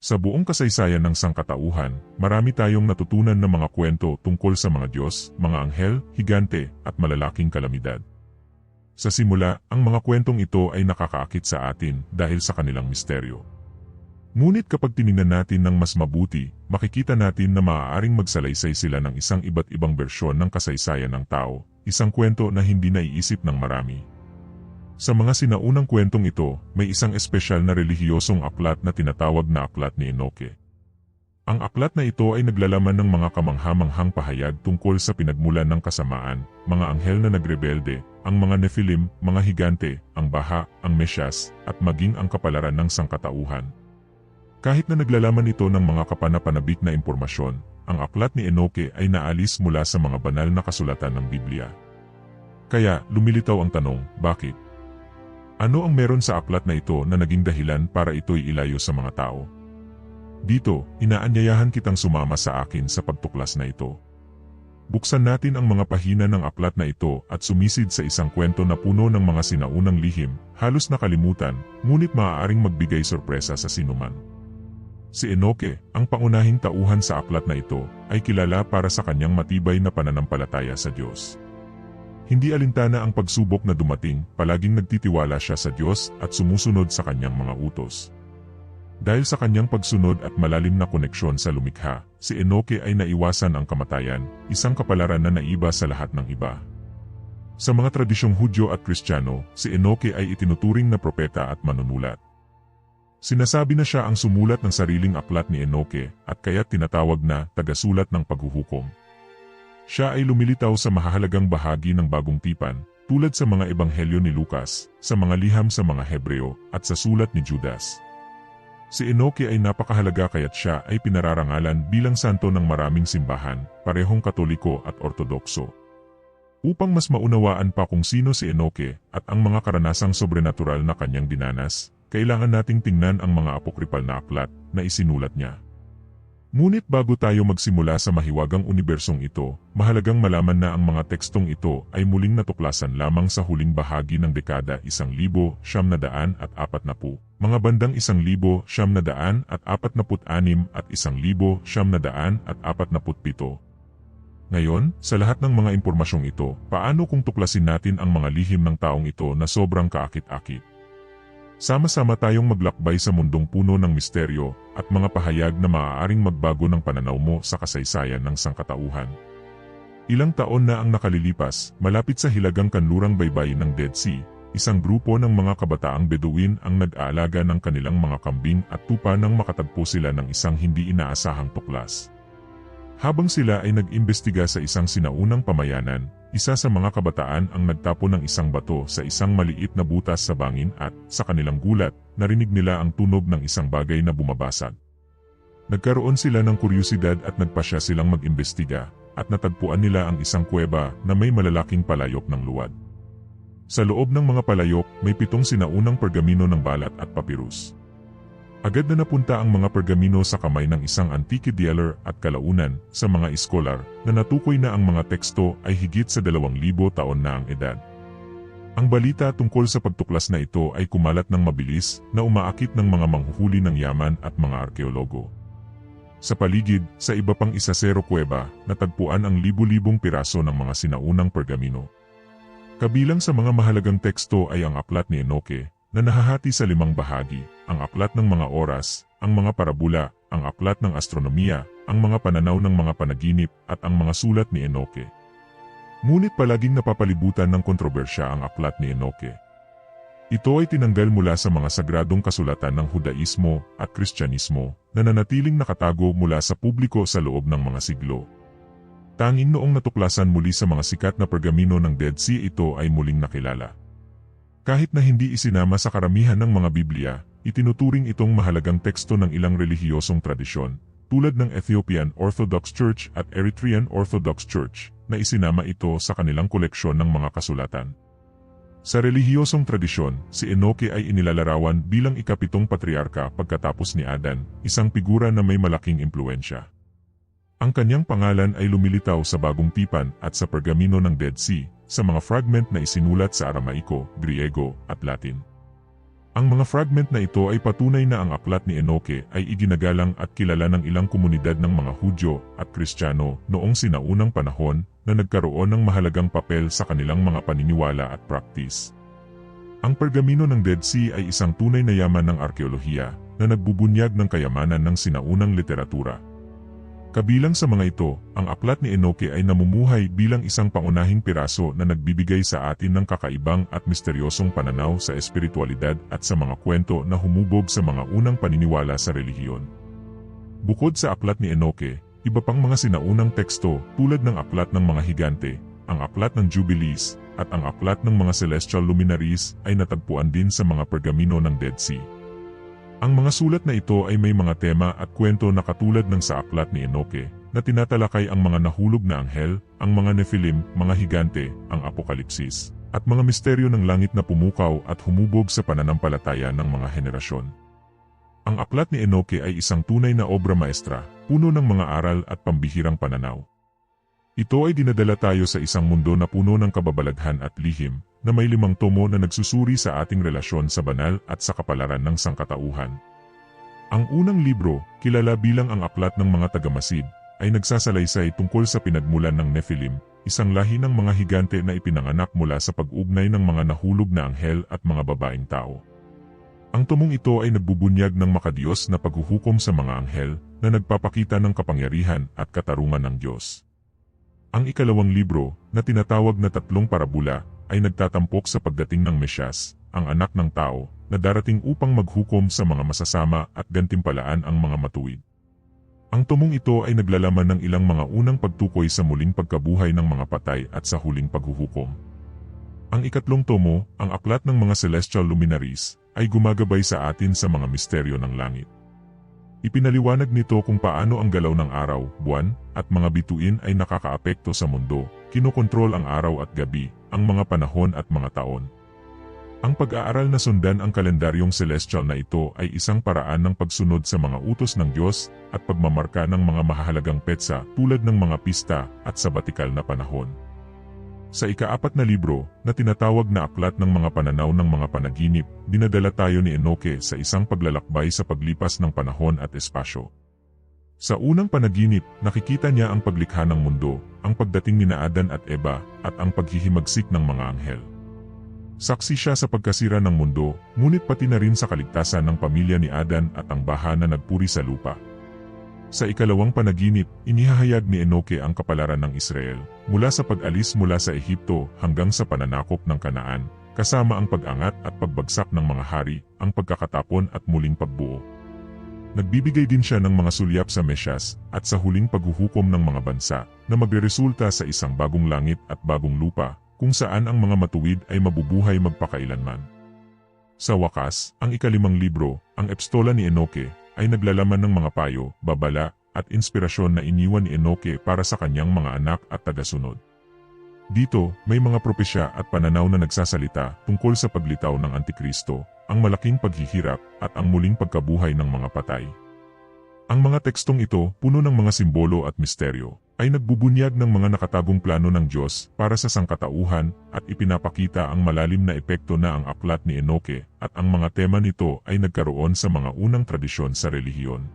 Sa buong kasaysayan ng sangkatauhan, marami tayong natutunan ng mga kwento tungkol sa mga Diyos, mga anghel, higante, at malalaking kalamidad. Sa simula, ang mga kwentong ito ay nakakaakit sa atin dahil sa kanilang misteryo. Ngunit kapag tiningnan natin ng mas mabuti, makikita natin na maaaring magsalaysay sila ng isang iba't ibang bersyon ng kasaysayan ng tao, isang kwento na hindi naiisip ng marami. Sa mga sinaunang kwentong ito, may isang espesyal na relihiyosong aklat na tinatawag na aklat ni Enoke. Ang aklat na ito ay naglalaman ng mga kamanghamanghang pahayag tungkol sa pinagmulan ng kasamaan, mga anghel na nagrebelde, ang mga Nephilim, mga higante, ang baha, ang mesyas, at maging ang kapalaran ng sangkatauhan. Kahit na naglalaman ito ng mga kapanapanabik na impormasyon, ang aklat ni Enoke ay naalis mula sa mga banal na kasulatan ng Biblia. Kaya, lumilitaw ang tanong, bakit? Ano ang meron sa aklat na ito na naging dahilan para ito'y ilayo sa mga tao? Dito, inaanyayahan kitang sumama sa akin sa pagtuklas na ito. Buksan natin ang mga pahina ng aklat na ito at sumisid sa isang kwento na puno ng mga sinaunang lihim, halos nakalimutan, ngunit maaaring magbigay sorpresa sa sinuman. Si Enoke, ang pangunahing tauhan sa aklat na ito, ay kilala para sa kanyang matibay na pananampalataya sa Diyos. Hindi alintana ang pagsubok na dumating, palaging nagtitiwala siya sa Diyos at sumusunod sa kanyang mga utos. Dahil sa kanyang pagsunod at malalim na koneksyon sa lumikha, si Enoke ay naiwasan ang kamatayan, isang kapalaran na naiba sa lahat ng iba. Sa mga tradisyong Hudyo at Kristiyano, si Enoke ay itinuturing na propeta at manunulat. Sinasabi na siya ang sumulat ng sariling aklat ni Enoke at kaya tinatawag na tagasulat ng paghuhukom. Siya ay lumilitaw sa mahahalagang bahagi ng bagong tipan, tulad sa mga ebanghelyo ni Lucas, sa mga liham sa mga Hebreo, at sa sulat ni Judas. Si Enoke ay napakahalaga kaya't siya ay pinararangalan bilang santo ng maraming simbahan, parehong katoliko at ortodokso. Upang mas maunawaan pa kung sino si Enoke at ang mga karanasang sobrenatural na kanyang dinanas, kailangan nating tingnan ang mga apokripal na aklat na isinulat niya. Ngunit bago tayo magsimula sa mahiwagang unibersong ito, mahalagang malaman na ang mga tekstong ito ay muling natuklasan lamang sa huling bahagi ng dekada isang libo, siyam na daan at apat na po, mga bandang isang libo, siyam na daan at apat na put anim at isang libo, siyam na daan at apat na put pito. Ngayon, sa lahat ng mga impormasyong ito, paano kung tuklasin natin ang mga lihim ng taong ito na sobrang kaakit-akit? Sama-sama tayong maglakbay sa mundong puno ng misteryo at mga pahayag na maaaring magbago ng pananaw mo sa kasaysayan ng sangkatauhan. Ilang taon na ang nakalilipas, malapit sa hilagang kanlurang baybay ng Dead Sea, isang grupo ng mga kabataang Bedouin ang nag-aalaga ng kanilang mga kambing at tupa nang makatagpo sila ng isang hindi inaasahang tuklas. Habang sila ay nag-imbestiga sa isang sinaunang pamayanan, isa sa mga kabataan ang nagtapo ng isang bato sa isang maliit na butas sa bangin at, sa kanilang gulat, narinig nila ang tunog ng isang bagay na bumabasag. Nagkaroon sila ng kuryusidad at nagpasya silang mag-imbestiga, at natagpuan nila ang isang kuweba na may malalaking palayok ng luwad. Sa loob ng mga palayok, may pitong sinaunang pergamino ng balat at papyrus. Agad na napunta ang mga pergamino sa kamay ng isang antique dealer at kalaunan sa mga iskolar na natukoy na ang mga teksto ay higit sa dalawang libo taon na ang edad. Ang balita tungkol sa pagtuklas na ito ay kumalat ng mabilis na umaakit ng mga manghuhuli ng yaman at mga arkeologo. Sa paligid, sa iba pang isasero kuweba, natagpuan ang libu-libong piraso ng mga sinaunang pergamino. Kabilang sa mga mahalagang teksto ay ang aklat ni Enoke, na nahahati sa limang bahagi, ang aklat ng mga oras, ang mga parabula, ang aklat ng astronomiya, ang mga pananaw ng mga panaginip, at ang mga sulat ni Enoke. Ngunit palaging napapalibutan ng kontrobersya ang aklat ni Enoke. Ito ay tinanggal mula sa mga sagradong kasulatan ng Hudaismo at Kristyanismo na nanatiling nakatago mula sa publiko sa loob ng mga siglo. Tanging noong natuklasan muli sa mga sikat na pergamino ng Dead Sea ito ay muling nakilala. Kahit na hindi isinama sa karamihan ng mga Biblia, itinuturing itong mahalagang teksto ng ilang relihiyosong tradisyon, tulad ng Ethiopian Orthodox Church at Eritrean Orthodox Church, na isinama ito sa kanilang koleksyon ng mga kasulatan. Sa relihiyosong tradisyon, si Enoke ay inilalarawan bilang ikapitong patriarka pagkatapos ni Adan, isang figura na may malaking impluensya. Ang kanyang pangalan ay lumilitaw sa bagong tipan at sa pergamino ng Dead Sea, sa mga fragment na isinulat sa Aramaiko, Griego, at Latin. Ang mga fragment na ito ay patunay na ang aklat ni Enoke ay iginagalang at kilala ng ilang komunidad ng mga Hudyo at Kristiyano noong sinaunang panahon na nagkaroon ng mahalagang papel sa kanilang mga paniniwala at practice. Ang pergamino ng Dead Sea ay isang tunay na yaman ng arkeolohiya na nagbubunyag ng kayamanan ng sinaunang literatura. Kabilang sa mga ito, ang aklat ni Enoke ay namumuhay bilang isang pangunahing piraso na nagbibigay sa atin ng kakaibang at misteryosong pananaw sa espiritualidad at sa mga kwento na humubog sa mga unang paniniwala sa relihiyon. Bukod sa aklat ni Enoke, iba pang mga sinaunang teksto tulad ng aklat ng mga higante, ang aklat ng Jubilees, at ang aklat ng mga celestial luminaries ay natagpuan din sa mga pergamino ng Dead Sea. Ang mga sulat na ito ay may mga tema at kwento na katulad ng sa aklat ni Enoke, na tinatalakay ang mga nahulog na anghel, ang mga Nephilim, mga higante, ang apokalipsis, at mga misteryo ng langit na pumukaw at humubog sa pananampalataya ng mga henerasyon. Ang aklat ni Enoke ay isang tunay na obra maestra, puno ng mga aral at pambihirang pananaw. Ito ay dinadala tayo sa isang mundo na puno ng kababalaghan at lihim, na may limang tomo na nagsusuri sa ating relasyon sa banal at sa kapalaran ng sangkatauhan. Ang unang libro, kilala bilang ang Aklat ng mga Tagamasid, ay nagsasalaysay tungkol sa pinagmulan ng Nephilim, isang lahi ng mga higante na ipinanganak mula sa pag-ugnay ng mga nahulog na anghel at mga babaeng tao. Ang tumong ito ay nagbubunyag ng makadiyos na paghuhukom sa mga anghel na nagpapakita ng kapangyarihan at katarungan ng Diyos. Ang ikalawang libro, na tinatawag na tatlong parabula, ay nagtatampok sa pagdating ng Mesyas, ang anak ng tao, na darating upang maghukom sa mga masasama at gantimpalaan ang mga matuwid. Ang tumong ito ay naglalaman ng ilang mga unang pagtukoy sa muling pagkabuhay ng mga patay at sa huling paghuhukom. Ang ikatlong tomo, ang aklat ng mga celestial luminaries, ay gumagabay sa atin sa mga misteryo ng langit. Ipinaliwanag nito kung paano ang galaw ng araw, buwan, at mga bituin ay nakakaapekto sa mundo, kinokontrol ang araw at gabi, ang mga panahon at mga taon. Ang pag-aaral na sundan ang kalendaryong celestial na ito ay isang paraan ng pagsunod sa mga utos ng Diyos at pagmamarka ng mga mahalagang petsa tulad ng mga pista at sabatikal na panahon. Sa ikaapat na libro, na tinatawag na Aklat ng mga Pananaw ng mga Panaginip, dinadala tayo ni Enoke sa isang paglalakbay sa paglipas ng panahon at espasyo. Sa unang panaginip, nakikita niya ang paglikha ng mundo, ang pagdating ni Adan at Eva, at ang paghihimagsik ng mga anghel. Saksi siya sa pagkasira ng mundo, ngunit pati na rin sa kaligtasan ng pamilya ni Adan at ang baha na nagpuri sa lupa. Sa ikalawang panaginip, inihahayag ni Enoke ang kapalaran ng Israel, mula sa pag-alis mula sa Ehipto hanggang sa pananakop ng Kanaan, kasama ang pag-angat at pagbagsak ng mga hari, ang pagkakatapon at muling pagbuo. Nagbibigay din siya ng mga sulyap sa Mesyas at sa huling paghuhukom ng mga bansa na magreresulta sa isang bagong langit at bagong lupa kung saan ang mga matuwid ay mabubuhay magpakailanman. Sa wakas, ang ikalimang libro, ang Epstola ni Enoke, ay naglalaman ng mga payo, babala, at inspirasyon na iniwan ni Enoke para sa kanyang mga anak at tagasunod. Dito, may mga propesya at pananaw na nagsasalita tungkol sa paglitaw ng Antikristo ang malaking paghihirap at ang muling pagkabuhay ng mga patay. Ang mga tekstong ito, puno ng mga simbolo at misteryo, ay nagbubunyag ng mga nakatagong plano ng Diyos para sa sangkatauhan at ipinapakita ang malalim na epekto na ang aklat ni Enoke at ang mga tema nito ay nagkaroon sa mga unang tradisyon sa relihiyon.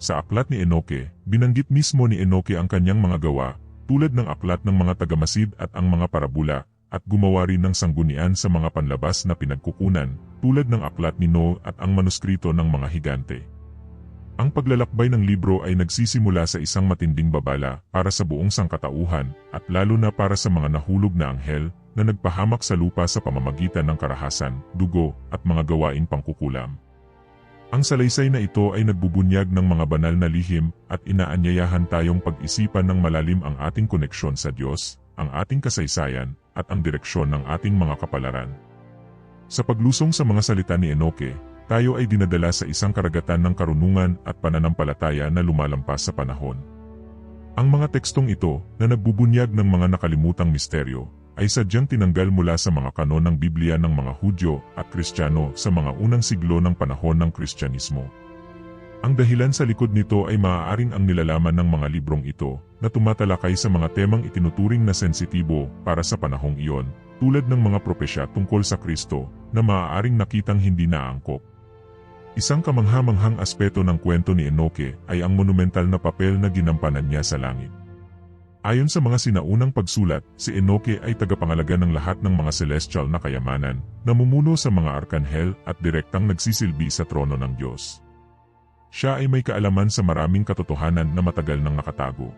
Sa aklat ni Enoke, binanggit mismo ni Enoke ang kanyang mga gawa, tulad ng aklat ng mga tagamasid at ang mga parabula, at gumawa rin ng sanggunian sa mga panlabas na pinagkukunan, tulad ng aklat ni Noe at ang manuskrito ng mga higante. Ang paglalakbay ng libro ay nagsisimula sa isang matinding babala para sa buong sangkatauhan at lalo na para sa mga nahulog na anghel na nagpahamak sa lupa sa pamamagitan ng karahasan, dugo, at mga gawaing pangkukulam. Ang salaysay na ito ay nagbubunyag ng mga banal na lihim at inaanyayahan tayong pag-isipan ng malalim ang ating koneksyon sa Diyos, ang ating kasaysayan, at ang direksyon ng ating mga kapalaran. Sa paglusong sa mga salita ni Enoke, tayo ay dinadala sa isang karagatan ng karunungan at pananampalataya na lumalampas sa panahon. Ang mga tekstong ito, na nagbubunyag ng mga nakalimutang misteryo, ay sadyang tinanggal mula sa mga kanon ng Biblia ng mga Hudyo at Kristiyano sa mga unang siglo ng panahon ng Kristyanismo. Ang dahilan sa likod nito ay maaaring ang nilalaman ng mga librong ito na tumatalakay sa mga temang itinuturing na sensitibo para sa panahong iyon, tulad ng mga propesya tungkol sa Kristo na maaaring nakitang hindi naangkop. Isang kamangha-manghang aspeto ng kwento ni Enoke ay ang monumental na papel na ginampanan niya sa langit. Ayon sa mga sinaunang pagsulat, si Enoke ay tagapangalaga ng lahat ng mga celestial na kayamanan, namumuno sa mga arkanhel at direktang nagsisilbi sa trono ng Diyos. Siya ay may kaalaman sa maraming katotohanan na matagal nang nakatago.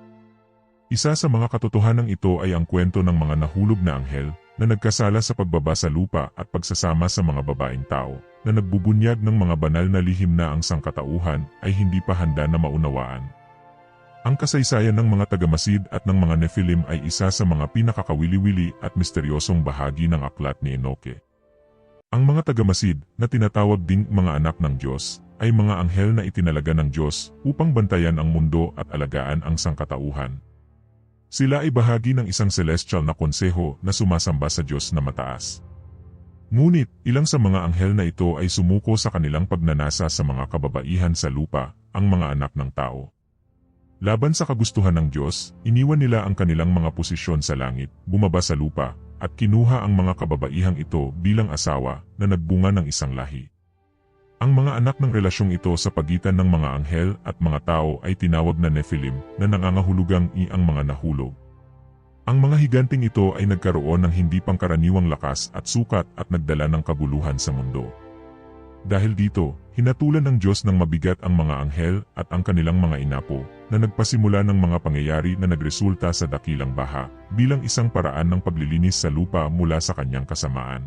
Isa sa mga katotohanan ito ay ang kwento ng mga nahulog na anghel na nagkasala sa pagbaba sa lupa at pagsasama sa mga babaeng tao na nagbubunyag ng mga banal na lihim na ang sangkatauhan ay hindi pa handa na maunawaan. Ang kasaysayan ng mga tagamasid at ng mga Nephilim ay isa sa mga pinakakawili-wili at misteryosong bahagi ng aklat ni Enoke. Ang mga tagamasid, na tinatawag ding mga anak ng Diyos, ay mga anghel na itinalaga ng Diyos upang bantayan ang mundo at alagaan ang sangkatauhan. Sila ay bahagi ng isang celestial na konseho na sumasamba sa Diyos na mataas. Ngunit, ilang sa mga anghel na ito ay sumuko sa kanilang pagnanasa sa mga kababaihan sa lupa, ang mga anak ng tao. Laban sa kagustuhan ng Diyos, iniwan nila ang kanilang mga posisyon sa langit, bumaba sa lupa, at kinuha ang mga kababaihang ito bilang asawa na nagbunga ng isang lahi. Ang mga anak ng relasyong ito sa pagitan ng mga anghel at mga tao ay tinawag na Nephilim na nangangahulugang i ang mga nahulog. Ang mga higanting ito ay nagkaroon ng hindi pangkaraniwang lakas at sukat at nagdala ng kaguluhan sa mundo. Dahil dito, hinatulan ng Diyos ng mabigat ang mga anghel at ang kanilang mga inapo na nagpasimula ng mga pangyayari na nagresulta sa dakilang baha bilang isang paraan ng paglilinis sa lupa mula sa kanyang kasamaan.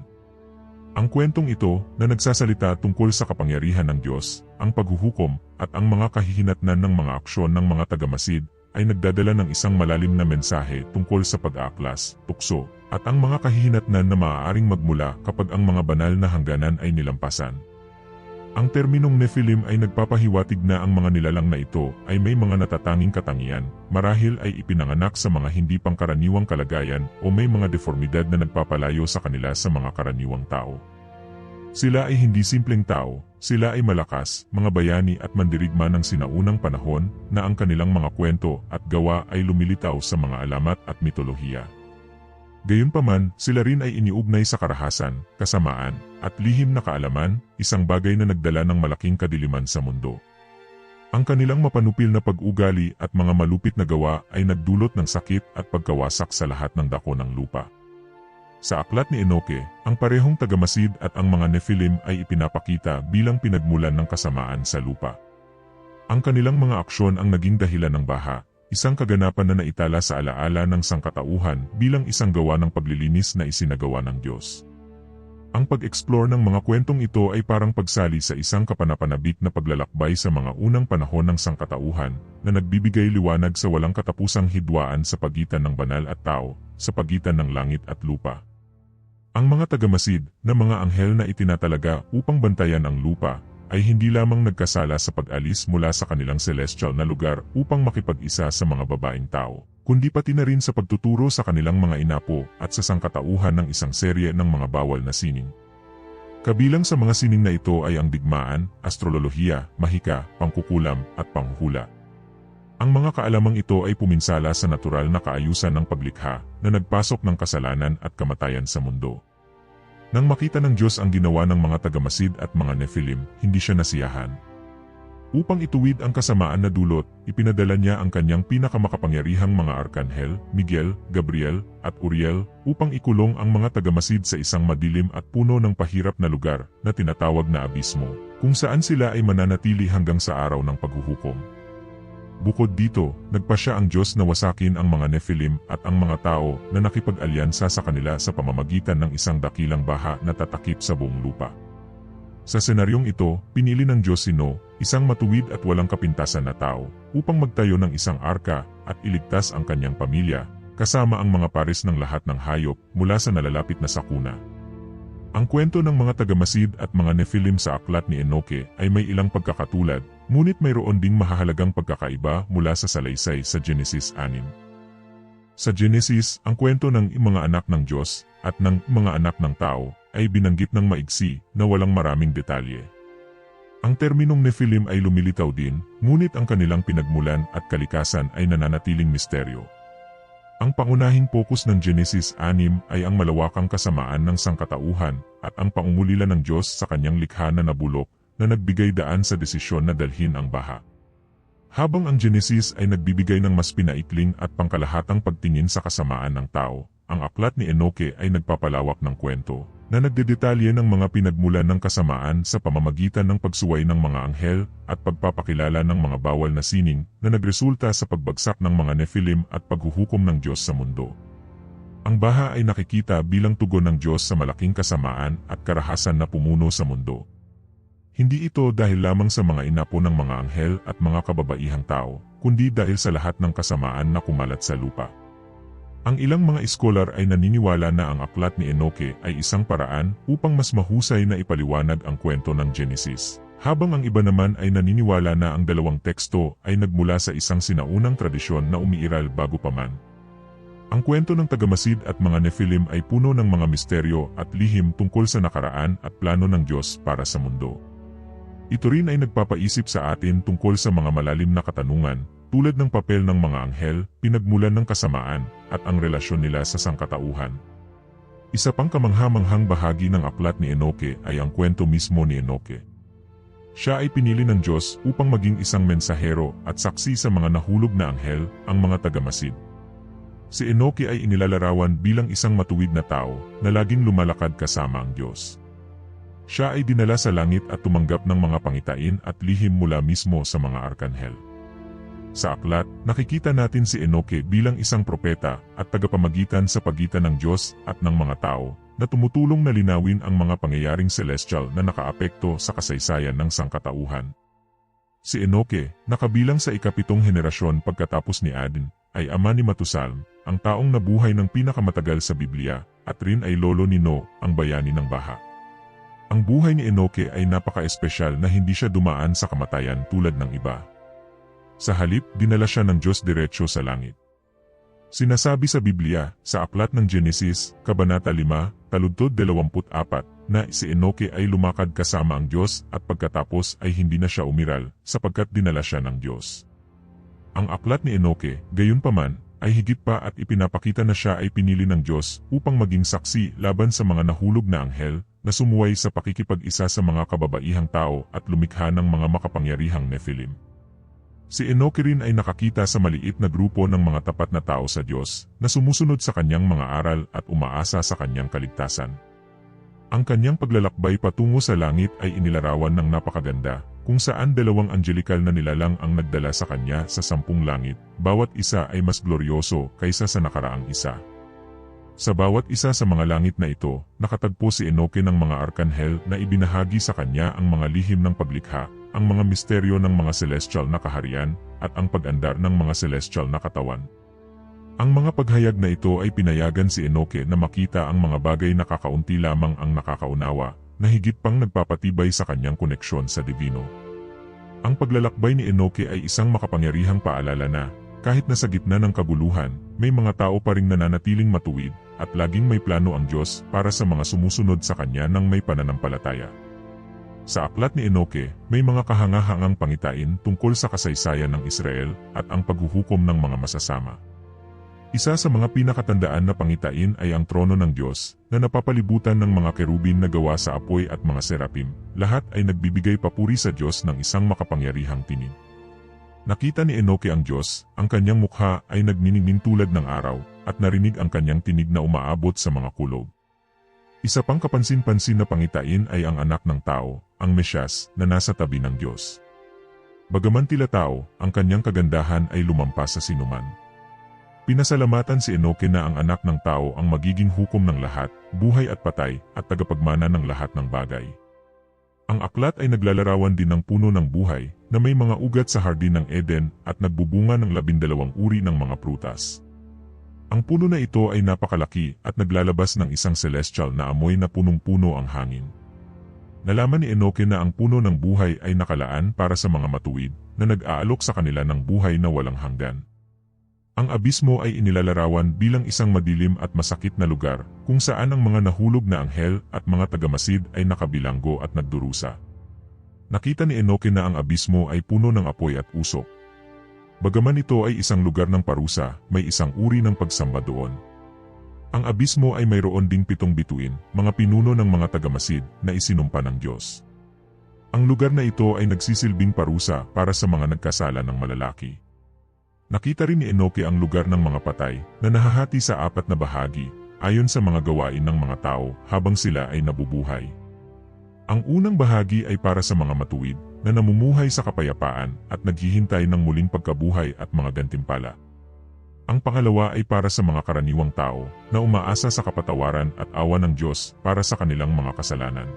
Ang kwentong ito na nagsasalita tungkol sa kapangyarihan ng Diyos, ang paghuhukom, at ang mga kahihinatnan ng mga aksyon ng mga tagamasid ay nagdadala ng isang malalim na mensahe tungkol sa pag-aaklas, tukso, at ang mga kahihinatnan na maaaring magmula kapag ang mga banal na hangganan ay nilampasan. Ang terminong Nephilim ay nagpapahiwatig na ang mga nilalang na ito ay may mga natatanging katangian, marahil ay ipinanganak sa mga hindi pangkaraniwang kalagayan o may mga deformidad na nagpapalayo sa kanila sa mga karaniwang tao. Sila ay hindi simpleng tao, sila ay malakas, mga bayani at mandirigma ng sinaunang panahon na ang kanilang mga kwento at gawa ay lumilitaw sa mga alamat at mitolohiya. Gayunpaman, sila rin ay iniugnay sa karahasan, kasamaan, at lihim na kaalaman, isang bagay na nagdala ng malaking kadiliman sa mundo. Ang kanilang mapanupil na pag-ugali at mga malupit na gawa ay nagdulot ng sakit at pagkawasak sa lahat ng dako ng lupa. Sa aklat ni Enoke, ang parehong tagamasid at ang mga Nephilim ay ipinapakita bilang pinagmulan ng kasamaan sa lupa. Ang kanilang mga aksyon ang naging dahilan ng baha, isang kaganapan na naitala sa alaala ng sangkatauhan bilang isang gawa ng paglilinis na isinagawa ng Diyos. Ang pag-explore ng mga kwentong ito ay parang pagsali sa isang kapanapanabik na paglalakbay sa mga unang panahon ng sangkatauhan na nagbibigay liwanag sa walang katapusang hidwaan sa pagitan ng banal at tao, sa pagitan ng langit at lupa. Ang mga tagamasid na mga anghel na itinatalaga upang bantayan ang lupa ay hindi lamang nagkasala sa pag-alis mula sa kanilang celestial na lugar upang makipag-isa sa mga babaeng tao, kundi pati na rin sa pagtuturo sa kanilang mga inapo at sa sangkatauhan ng isang serye ng mga bawal na sining. Kabilang sa mga sining na ito ay ang digmaan, astrolohiya, mahika, pangkukulam, at panghuhula. Ang mga kaalamang ito ay puminsala sa natural na kaayusan ng paglikha na nagpasok ng kasalanan at kamatayan sa mundo. Nang makita ng Diyos ang ginawa ng mga tagamasid at mga Nephilim, hindi siya nasiyahan. Upang ituwid ang kasamaan na dulot, ipinadala niya ang kanyang pinakamakapangyarihang mga arkanhel, Miguel, Gabriel, at Uriel, upang ikulong ang mga tagamasid sa isang madilim at puno ng pahirap na lugar na tinatawag na abismo, kung saan sila ay mananatili hanggang sa araw ng paghuhukom. Bukod dito, nagpasya ang Diyos na wasakin ang mga Nephilim at ang mga tao na nakipag-alyansa sa kanila sa pamamagitan ng isang dakilang baha na tatakip sa buong lupa. Sa senaryong ito, pinili ng Diyos si No, isang matuwid at walang kapintasan na tao, upang magtayo ng isang arka at iligtas ang kanyang pamilya, kasama ang mga pares ng lahat ng hayop mula sa nalalapit na sakuna. Ang kwento ng mga tagamasid at mga Nephilim sa aklat ni Enoke ay may ilang pagkakatulad, ngunit mayroon ding mahahalagang pagkakaiba mula sa salaysay sa Genesis 6. Sa Genesis, ang kwento ng mga anak ng Diyos at ng mga anak ng tao ay binanggit ng maigsi na walang maraming detalye. Ang terminong Nephilim ay lumilitaw din, ngunit ang kanilang pinagmulan at kalikasan ay nananatiling misteryo. Ang pangunahing pokus ng Genesis 6 ay ang malawakang kasamaan ng sangkatauhan at ang pangungulila ng Diyos sa kanyang likha na nabulok na nagbigay daan sa desisyon na dalhin ang baha. Habang ang Genesis ay nagbibigay ng mas pinaikling at pangkalahatang pagtingin sa kasamaan ng tao, ang aklat ni Enoke ay nagpapalawak ng kwento na nagdedetalye ng mga pinagmulan ng kasamaan sa pamamagitan ng pagsuway ng mga anghel at pagpapakilala ng mga bawal na sining na nagresulta sa pagbagsak ng mga Nephilim at paghuhukom ng Diyos sa mundo. Ang baha ay nakikita bilang tugon ng Diyos sa malaking kasamaan at karahasan na pumuno sa mundo. Hindi ito dahil lamang sa mga inapo ng mga anghel at mga kababaihang tao, kundi dahil sa lahat ng kasamaan na kumalat sa lupa. Ang ilang mga iskolar ay naniniwala na ang aklat ni Enoke ay isang paraan upang mas mahusay na ipaliwanag ang kwento ng Genesis. Habang ang iba naman ay naniniwala na ang dalawang teksto ay nagmula sa isang sinaunang tradisyon na umiiral bago pa man. Ang kwento ng tagamasid at mga Nephilim ay puno ng mga misteryo at lihim tungkol sa nakaraan at plano ng Diyos para sa mundo. Ito rin ay nagpapaisip sa atin tungkol sa mga malalim na katanungan tulad ng papel ng mga anghel, pinagmulan ng kasamaan, at ang relasyon nila sa sangkatauhan. Isa pang kamanghamanghang bahagi ng aklat ni Enoke ay ang kwento mismo ni Enoke. Siya ay pinili ng Diyos upang maging isang mensahero at saksi sa mga nahulog na anghel, ang mga tagamasid. Si Enoke ay inilalarawan bilang isang matuwid na tao na laging lumalakad kasama ang Diyos. Siya ay dinala sa langit at tumanggap ng mga pangitain at lihim mula mismo sa mga arkanghel. Sa aklat, nakikita natin si Enoke bilang isang propeta at tagapamagitan sa pagitan ng Diyos at ng mga tao na tumutulong na linawin ang mga pangyayaring celestial na nakaapekto sa kasaysayan ng sangkatauhan. Si Enoke, nakabilang sa ikapitong henerasyon pagkatapos ni Aden, ay ama ni Matusalm, ang taong nabuhay ng pinakamatagal sa Biblia, at rin ay lolo ni No, ang bayani ng Baha. Ang buhay ni Enoke ay napaka-espesyal na hindi siya dumaan sa kamatayan tulad ng iba. Sa halip, dinala siya ng Diyos diretsyo sa langit. Sinasabi sa Biblia, sa aklat ng Genesis, Kabanata 5, Taludtod 24, na si Enoke ay lumakad kasama ang Diyos at pagkatapos ay hindi na siya umiral, sapagkat dinala siya ng Diyos. Ang aklat ni Enoke, gayon paman, ay higit pa at ipinapakita na siya ay pinili ng Diyos upang maging saksi laban sa mga nahulog na anghel na sumuway sa pakikipag-isa sa mga kababaihang tao at lumikha ng mga makapangyarihang Nephilim. Si Enoke rin ay nakakita sa maliit na grupo ng mga tapat na tao sa Diyos na sumusunod sa kanyang mga aral at umaasa sa kanyang kaligtasan. Ang kanyang paglalakbay patungo sa langit ay inilarawan ng napakaganda, kung saan dalawang angelical na nilalang ang nagdala sa kanya sa sampung langit, bawat isa ay mas gloryoso kaysa sa nakaraang isa. Sa bawat isa sa mga langit na ito, nakatagpo si Enoke ng mga arkanhel na ibinahagi sa kanya ang mga lihim ng paglikha ang mga misteryo ng mga celestial na kaharian at ang pag-andar ng mga celestial na katawan. Ang mga paghayag na ito ay pinayagan si Enoke na makita ang mga bagay na kakaunti lamang ang nakakaunawa na higit pang nagpapatibay sa kanyang koneksyon sa divino. Ang paglalakbay ni Enoke ay isang makapangyarihang paalala na, kahit nasa gitna ng kaguluhan, may mga tao pa ring nananatiling matuwid at laging may plano ang Diyos para sa mga sumusunod sa Kanya ng may pananampalataya. Sa aklat ni Enoke, may mga kahangahangang pangitain tungkol sa kasaysayan ng Israel at ang paghuhukom ng mga masasama. Isa sa mga pinakatandaan na pangitain ay ang trono ng Diyos na napapalibutan ng mga kerubin na gawa sa apoy at mga serapim. Lahat ay nagbibigay papuri sa Diyos ng isang makapangyarihang tinig. Nakita ni Enoke ang Diyos, ang kanyang mukha ay nagniningning tulad ng araw, at narinig ang kanyang tinig na umaabot sa mga kulog. Isa pang kapansin-pansin na pangitain ay ang anak ng tao, ang Mesyas, na nasa tabi ng Diyos. Bagaman tila tao, ang kanyang kagandahan ay lumampas sa sinuman. Pinasalamatan si Enoke na ang anak ng tao ang magiging hukom ng lahat, buhay at patay, at tagapagmana ng lahat ng bagay. Ang aklat ay naglalarawan din ng puno ng buhay, na may mga ugat sa hardin ng Eden at nagbubunga ng labindalawang uri ng mga prutas. Ang puno na ito ay napakalaki at naglalabas ng isang celestial na amoy na punong-puno ang hangin. Nalaman ni Enoke na ang puno ng buhay ay nakalaan para sa mga matuwid na nag-aalok sa kanila ng buhay na walang hanggan. Ang abismo ay inilalarawan bilang isang madilim at masakit na lugar kung saan ang mga nahulog na anghel at mga tagamasid ay nakabilanggo at nagdurusa. Nakita ni Enoke na ang abismo ay puno ng apoy at usok. Bagaman ito ay isang lugar ng parusa, may isang uri ng pagsamba doon. Ang abismo ay mayroon ding pitong bituin, mga pinuno ng mga tagamasid na isinumpa ng Diyos. Ang lugar na ito ay nagsisilbing parusa para sa mga nagkasala ng malalaki. Nakita rin ni Enoke ang lugar ng mga patay na nahahati sa apat na bahagi ayon sa mga gawain ng mga tao habang sila ay nabubuhay. Ang unang bahagi ay para sa mga matuwid na namumuhay sa kapayapaan at naghihintay ng muling pagkabuhay at mga gantimpala. Ang pangalawa ay para sa mga karaniwang tao na umaasa sa kapatawaran at awa ng Diyos para sa kanilang mga kasalanan.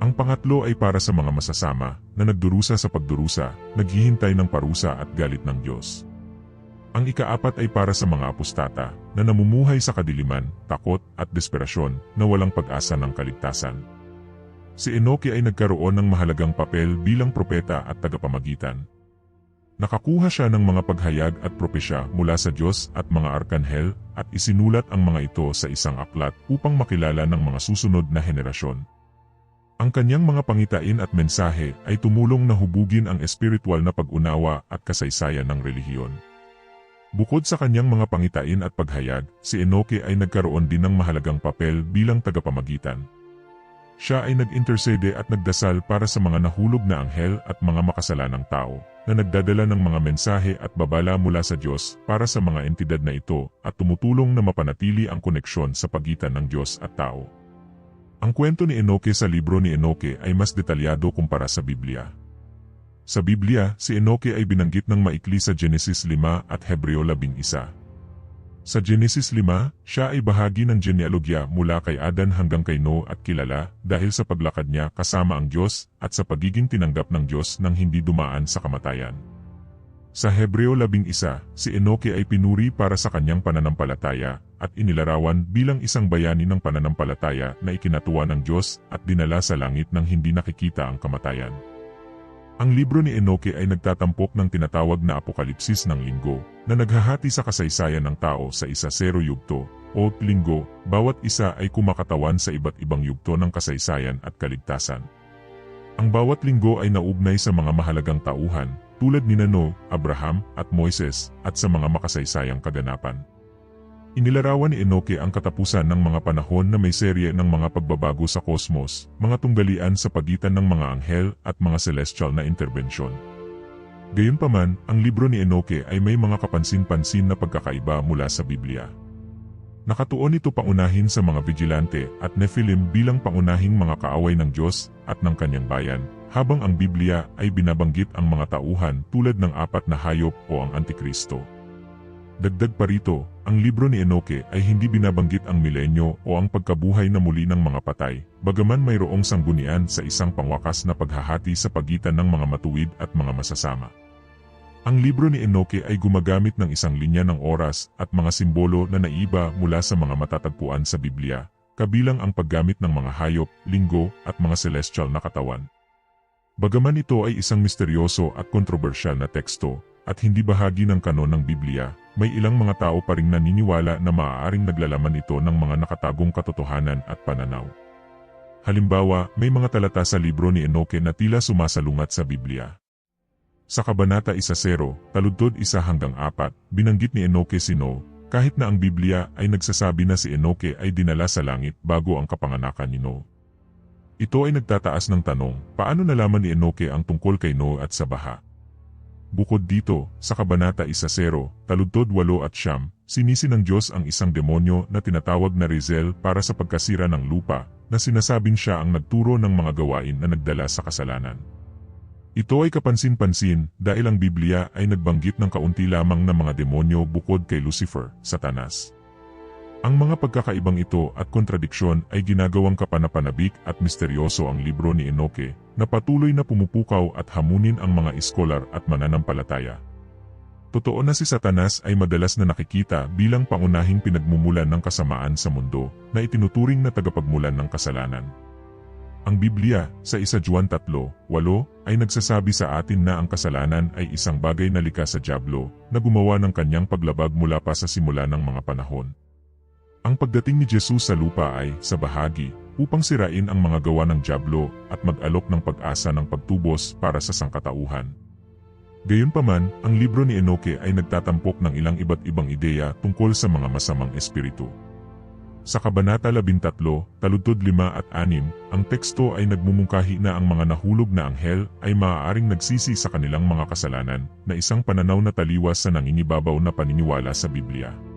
Ang pangatlo ay para sa mga masasama na nagdurusa sa pagdurusa, naghihintay ng parusa at galit ng Diyos. Ang ikaapat ay para sa mga apostata na namumuhay sa kadiliman, takot at desperasyon na walang pag-asa ng kaligtasan. Si Enoke ay nagkaroon ng mahalagang papel bilang propeta at tagapamagitan. Nakakuha siya ng mga paghayag at propesya mula sa Diyos at mga arkanhel at isinulat ang mga ito sa isang aklat upang makilala ng mga susunod na henerasyon. Ang kanyang mga pangitain at mensahe ay tumulong na hubugin ang espiritual na pag-unawa at kasaysayan ng relihiyon. Bukod sa kanyang mga pangitain at paghayag, si Enoke ay nagkaroon din ng mahalagang papel bilang tagapamagitan. Siya ay nag-intercede at nagdasal para sa mga nahulog na anghel at mga makasalanang tao, na nagdadala ng mga mensahe at babala mula sa Diyos para sa mga entidad na ito at tumutulong na mapanatili ang koneksyon sa pagitan ng Diyos at tao. Ang kwento ni Enoke sa libro ni Enoke ay mas detalyado kumpara sa Biblia. Sa Biblia, si Enoke ay binanggit ng maikli sa Genesis 5 at Hebreo 11. Sa Genesis 5, siya ay bahagi ng genealogya mula kay Adan hanggang kay No at kilala dahil sa paglakad niya kasama ang Diyos at sa pagiging tinanggap ng Diyos nang hindi dumaan sa kamatayan. Sa Hebreo 11, si Enoke ay pinuri para sa kanyang pananampalataya at inilarawan bilang isang bayani ng pananampalataya na ikinatuwa ng Diyos at dinala sa langit nang hindi nakikita ang kamatayan. Ang libro ni Enoke ay nagtatampok ng tinatawag na apokalipsis ng linggo, na naghahati sa kasaysayan ng tao sa isa zero yugto, o linggo, bawat isa ay kumakatawan sa iba't ibang yugto ng kasaysayan at kaligtasan. Ang bawat linggo ay naugnay sa mga mahalagang tauhan, tulad ni Nano, Abraham, at Moises, at sa mga makasaysayang kaganapan. Inilarawan ni Enoke ang katapusan ng mga panahon na may serye ng mga pagbabago sa kosmos, mga tunggalian sa pagitan ng mga anghel at mga celestial na interbensyon. Gayunpaman, ang libro ni Enoke ay may mga kapansin-pansin na pagkakaiba mula sa Biblia. Nakatuon ito paunahin sa mga vigilante at Nephilim bilang pangunahing mga kaaway ng Diyos at ng kanyang bayan, habang ang Biblia ay binabanggit ang mga tauhan tulad ng apat na hayop o ang Antikristo. Dagdag pa rito, ang libro ni Enoke ay hindi binabanggit ang milenyo o ang pagkabuhay na muli ng mga patay, bagaman mayroong sanggunian sa isang pangwakas na paghahati sa pagitan ng mga matuwid at mga masasama. Ang libro ni Enoke ay gumagamit ng isang linya ng oras at mga simbolo na naiba mula sa mga matatagpuan sa Biblia, kabilang ang paggamit ng mga hayop, linggo at mga celestial na katawan. Bagaman ito ay isang misteryoso at kontrobersyal na teksto, at hindi bahagi ng kanon ng Biblia, may ilang mga tao pa ring naniniwala na maaaring naglalaman ito ng mga nakatagong katotohanan at pananaw. Halimbawa, may mga talata sa libro ni Enoke na tila sumasalungat sa Biblia. Sa Kabanata 1.0, taludtod 1 hanggang 4, binanggit ni Enoke si No, kahit na ang Biblia ay nagsasabi na si Enoke ay dinala sa langit bago ang kapanganakan ni No. Ito ay nagtataas ng tanong, paano nalaman ni Enoke ang tungkol kay No at sa baha? Bukod dito, sa Kabanata 1.0, taludtod 8 at siyam, sinisi ng Diyos ang isang demonyo na tinatawag na Rizel para sa pagkasira ng lupa, na sinasabing siya ang nagturo ng mga gawain na nagdala sa kasalanan. Ito ay kapansin-pansin dahil ang Biblia ay nagbanggit ng kaunti lamang na mga demonyo bukod kay Lucifer, Satanas. Ang mga pagkakaibang ito at kontradiksyon ay ginagawang kapanapanabik at misteryoso ang libro ni Enoke, na patuloy na pumupukaw at hamunin ang mga iskolar at mananampalataya. Totoo na si Satanas ay madalas na nakikita bilang pangunahing pinagmumulan ng kasamaan sa mundo, na itinuturing na tagapagmulan ng kasalanan. Ang Biblia, sa 1 Juan 3:8, ay nagsasabi sa atin na ang kasalanan ay isang bagay na likas sa Diablo, na gumawa ng kanyang paglabag mula pa sa simula ng mga panahon. Ang pagdating ni Jesus sa lupa ay, sa bahagi, upang sirain ang mga gawa ng Diablo at mag-alok ng pag-asa ng pagtubos para sa sangkatauhan. Gayunpaman, ang libro ni Enoke ay nagtatampok ng ilang iba't ibang ideya tungkol sa mga masamang espiritu. Sa Kabanata 13, Taludtod 5 at 6, ang teksto ay nagmumungkahi na ang mga nahulog na anghel ay maaaring nagsisi sa kanilang mga kasalanan na isang pananaw na taliwas sa nangingibabaw na paniniwala sa Biblia.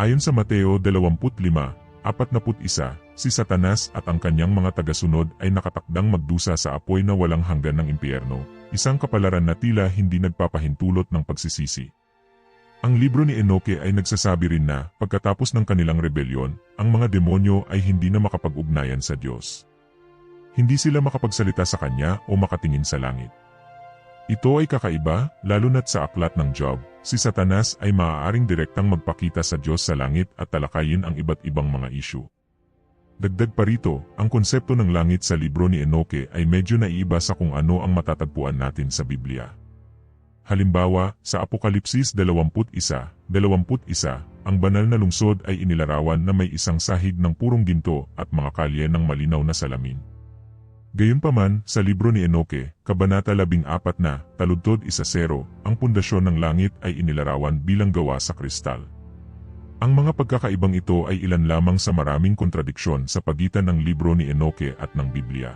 Ayon sa Mateo 25, 41, si Satanas at ang kanyang mga tagasunod ay nakatakdang magdusa sa apoy na walang hanggan ng impyerno, isang kapalaran na tila hindi nagpapahintulot ng pagsisisi. Ang libro ni Enoke ay nagsasabi rin na, pagkatapos ng kanilang rebelyon, ang mga demonyo ay hindi na makapag-ugnayan sa Diyos. Hindi sila makapagsalita sa Kanya o makatingin sa langit. Ito ay kakaiba, lalo na't sa aklat ng Job, si Satanas ay maaaring direktang magpakita sa Diyos sa langit at talakayin ang iba't ibang mga isyu. Dagdag pa rito, ang konsepto ng langit sa libro ni Enoke ay medyo naiiba sa kung ano ang matatagpuan natin sa Biblia. Halimbawa, sa Apokalipsis 21, 21, ang banal na lungsod ay inilarawan na may isang sahig ng purong ginto at mga kalye ng malinaw na salamin. Gayunpaman, sa libro ni Enoke, Kabanata 14 na, Taludtod 1-0, ang pundasyon ng langit ay inilarawan bilang gawa sa kristal. Ang mga pagkakaibang ito ay ilan lamang sa maraming kontradiksyon sa pagitan ng libro ni Enoke at ng Biblia.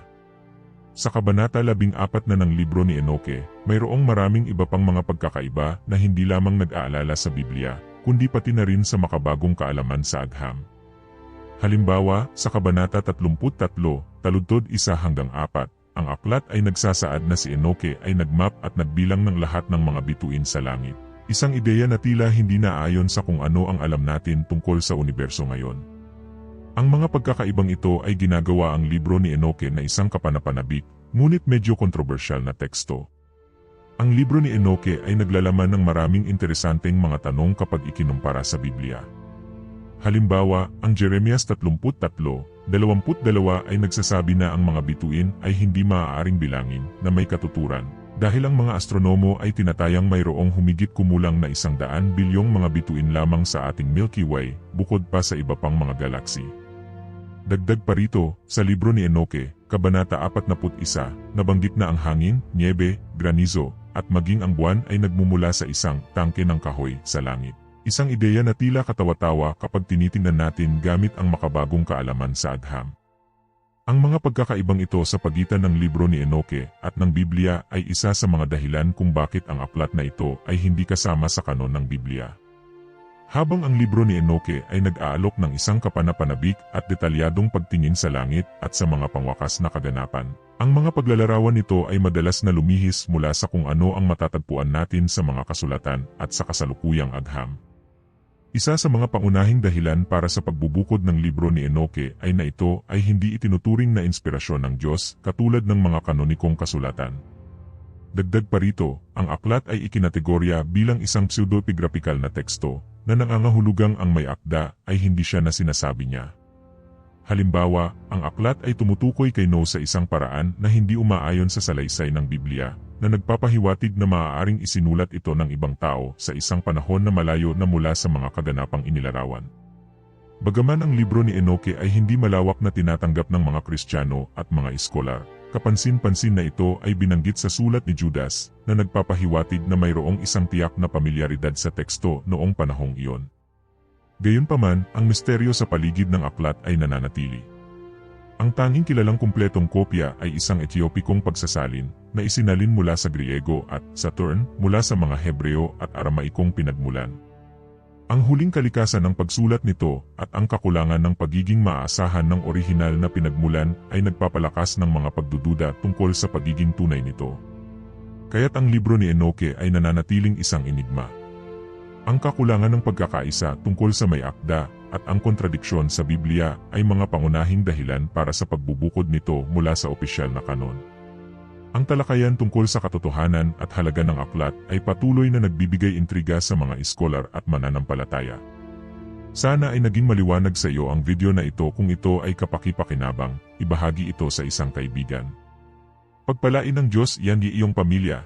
Sa Kabanata 14 na ng libro ni Enoke, mayroong maraming iba pang mga pagkakaiba na hindi lamang nag-aalala sa Biblia, kundi pati na rin sa makabagong kaalaman sa agham. Halimbawa, sa Kabanata 33, Taludtod 1 hanggang 4, ang aklat ay nagsasaad na si Enoke ay nagmap at nagbilang ng lahat ng mga bituin sa langit. Isang ideya na tila hindi naayon sa kung ano ang alam natin tungkol sa universo ngayon. Ang mga pagkakaibang ito ay ginagawa ang libro ni Enoke na isang kapanapanabik, ngunit medyo kontrobersyal na teksto. Ang libro ni Enoke ay naglalaman ng maraming interesanteng mga tanong kapag ikinumpara sa Biblia. Halimbawa, ang Jeremias 33, 22 ay nagsasabi na ang mga bituin ay hindi maaaring bilangin na may katuturan, dahil ang mga astronomo ay tinatayang mayroong humigit kumulang na isang daan bilyong mga bituin lamang sa ating Milky Way, bukod pa sa iba pang mga galaksi. Dagdag pa rito, sa libro ni Enoke, Kabanata 41, nabanggit na ang hangin, niebe, granizo, at maging ang buwan ay nagmumula sa isang tangke ng kahoy sa langit. Isang ideya na tila katawa-tawa kapag tinitingnan natin gamit ang makabagong kaalaman sa agham. Ang mga pagkakaibang ito sa pagitan ng libro ni Enoke at ng Biblia ay isa sa mga dahilan kung bakit ang aklat na ito ay hindi kasama sa kanon ng Biblia. Habang ang libro ni Enoke ay nag-aalok ng isang kapanapanabik at detalyadong pagtingin sa langit at sa mga pangwakas na kaganapan, ang mga paglalarawan nito ay madalas na lumihis mula sa kung ano ang matatagpuan natin sa mga kasulatan at sa kasalukuyang agham. Isa sa mga pangunahing dahilan para sa pagbubukod ng libro ni Enoke ay na ito ay hindi itinuturing na inspirasyon ng Diyos katulad ng mga kanonikong kasulatan. Dagdag pa rito, ang aklat ay ikinategorya bilang isang pseudepigraphikal na teksto na nangangahulugang ang may akda ay hindi siya na sinasabi niya. Halimbawa, ang aklat ay tumutukoy kay No sa isang paraan na hindi umaayon sa salaysay ng Biblia, na nagpapahiwatig na maaaring isinulat ito ng ibang tao sa isang panahon na malayo na mula sa mga kaganapang inilarawan. Bagaman ang libro ni Enoke ay hindi malawak na tinatanggap ng mga Kristiyano at mga iskolar, Kapansin-pansin na ito ay binanggit sa sulat ni Judas na nagpapahiwatig na mayroong isang tiyak na pamilyaridad sa teksto noong panahong iyon. Gayunpaman, ang misteryo sa paligid ng aklat ay nananatili. Ang tanging kilalang kumpletong kopya ay isang Etiopikong pagsasalin na isinalin mula sa Griego at Saturn mula sa mga Hebreo at Aramaikong pinagmulan. Ang huling kalikasan ng pagsulat nito at ang kakulangan ng pagiging maaasahan ng orihinal na pinagmulan ay nagpapalakas ng mga pagdududa tungkol sa pagiging tunay nito. Kaya't ang libro ni Enoke ay nananatiling isang enigma. Ang kakulangan ng pagkakaisa tungkol sa may akda at ang kontradiksyon sa Biblia ay mga pangunahing dahilan para sa pagbubukod nito mula sa opisyal na kanon. Ang talakayan tungkol sa katotohanan at halaga ng aklat ay patuloy na nagbibigay intriga sa mga iskolar at mananampalataya. Sana ay naging maliwanag sa iyo ang video na ito kung ito ay kapakipakinabang, ibahagi ito sa isang kaibigan. Pagpalain ng Diyos yan di iyong pamilya,